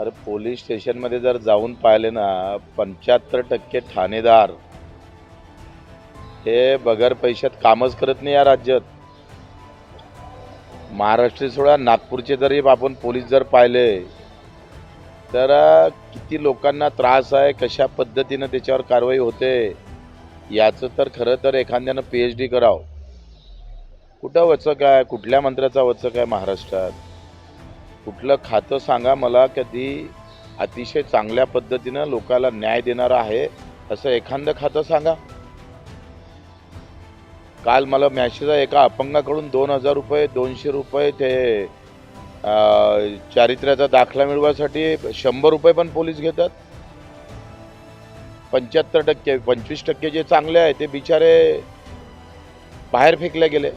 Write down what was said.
अरे पोलीस स्टेशनमध्ये जर जाऊन पाहिले ना पंच्याहत्तर टक्के ठाणेदार. हे बगर पैशात कामच करत नाही या राज्यात. महाराष्ट्र सोडा नागपूरचे जरी आपण पोलीस जर पाहिले तर किती लोकांना त्रास आहे कशा पद्धतीनं त्याच्यावर कारवाई होते याचं तर खरं तर एखाद्यानं पी एच डी करावं. कुठं वचक आहे कुठल्या मंत्र्याचा वचक आहे महाराष्ट्रात? कुठलं खातं सांगा मला कधी अतिशय चांगल्या पद्धतीनं लोकाला न्याय देणारं आहे असं एखादं खातं सांगा. काल मला मॅसेज आहे एका अपंगाकडून दोन हजार रुपये दोनशे रुपये ते चारित्र्याचा दाखला मिळवायसाठी शंभर रुपये पण पोलीस घेतात. पंच्याहत्तर टक्के पंचवीस टक्के जे चांगले आहे ते बिचारे बाहेर फेकले गेले.